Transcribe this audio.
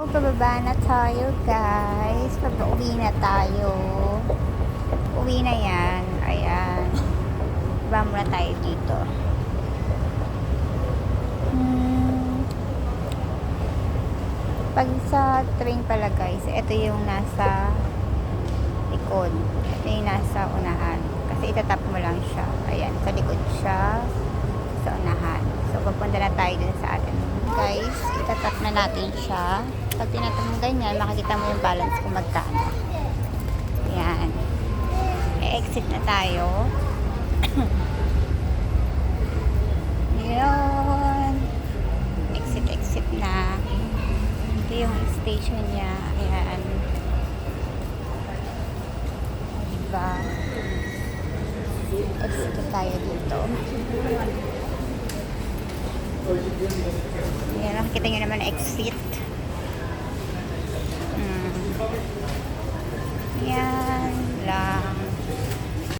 So, pababa na tayo, guys. Pabauwi na tayo. Uwi na yan. Ayan. Baba muna tayo dito. Hmm. Pag sa train pala, guys, ito yung nasa likod. Ito yung nasa unahan. Kasi itatap mo lang siya. Ayan, sa likod siya. Sa unahan. So, papunta na tayo dun sa atin. Guys, itatap na natin siya. Pag tinatap mo ganyan, makikita mo yung balance kung magkano. Ayan. E-exit na tayo. Yun. Exit, exit na. Ito yung station niya. Ayan. Diba? Exit na tayo dito. Ayan, nakikita nyo naman exit.